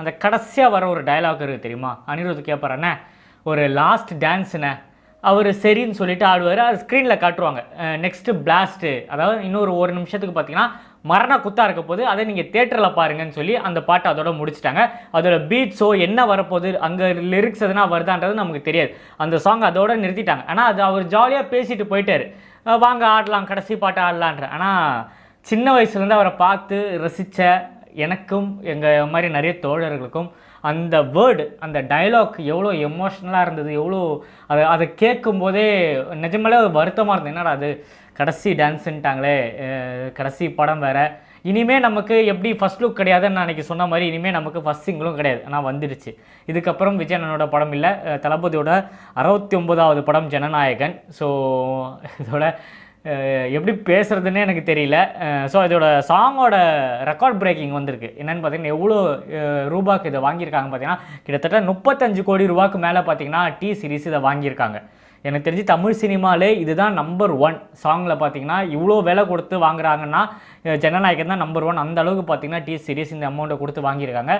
அந்த கடைசியாக வர ஒரு டைலாக் இருக்குது தெரியுமா? அனிருத் கேட்பார் ஒரு லாஸ்ட் டான்ஸுண்ணே அவர் சரின்னு சொல்லிட்டு ஆடுவார். அது ஸ்க்ரீனில் காட்டுவாங்க. நெக்ஸ்ட்டு பிளாஸ்ட்டு அதாவது இன்னொரு ஒரு நிமிஷத்துக்கு பார்த்தீங்கன்னா மரண குத்தா இருக்க போது அதை நீங்கள் தேட்டரில் பாருங்கன்னு சொல்லி அந்த பாட்டை அதோட முடிச்சிட்டாங்க. அதோட பீட்ஸோ என்ன வரப்போகுது அங்கே லிரிக்ஸ் எதுனா வருதான்றது நமக்கு தெரியாது. அந்த சாங் அதோட நிறுத்திட்டாங்க. ஆனால் அது அவர் ஜாலியாக பேசிட்டு போயிட்டார். வாங்க ஆடலாம் கடைசி பாட்டை ஆடலான்ற ஆனால் சின்ன வயசுலேருந்து அவரை பார்த்து ரசித்த எனக்கும் எங்கள் மாதிரி நிறைய தோழர்களுக்கும் அந்த வேர்டு அந்த டயலாக் எவ்வளோ எமோஷ்னலாக இருந்தது எவ்வளோ அதை அதை கேட்கும் போதே நிஜமாலே வருத்தமாக இருந்தது. என்னடா அது? கடைசி டான்ஸுன்ட்டாங்களே கடைசி படம் வேறு. இனிமேல் நமக்கு எப்படி ஃபர்ஸ்ட் லுக் கிடையாதுன்னு நான் அன்றைக்கி சொன்ன மாதிரி இனிமேல் நமக்கு ஃபஸ்ட் சிங்கிளும் கிடையாது. ஆனால் வந்துடுச்சு. இதுக்கப்புறம் விஜய் அண்ணனோட படம் இல்லை. தளபதியோட அறுபத்தி ஒம்பதாவது படம் ஜனநாயகன். ஸோ இதோட எப்படி பேசுறதுன்னே எனக்கு தெரியல. ஸோ இதோட சாங்கோட ரெக்கார்ட் பிரேக்கிங் வந்திருக்கு. என்னென்னு பார்த்தீங்கன்னா எவ்வளோ ரூபாய்க்கு இதை வாங்கியிருக்காங்க பார்த்தீங்கன்னா கிட்டத்தட்ட முப்பத்தஞ்சு கோடி ரூபாய்க்கு மேலே பார்த்தீங்கன்னா டி சீரிஸ் இதை வாங்கியிருக்காங்க. எனக்கு தெரிஞ்சு தமிழ் சினிமாலே இதுதான் நம்பர் ஒன் சாங்கில் பார்த்தீங்கன்னா இவ்வளோ விலை கொடுத்து வாங்குறாங்கன்னா ஜனநாயகம் தான் நம்பர் ஒன் அந்த அளவுக்கு பார்த்தீங்கன்னா டி சீரிஸ் இந்த அமௌண்ட்டை கொடுத்து வாங்கியிருக்காங்க.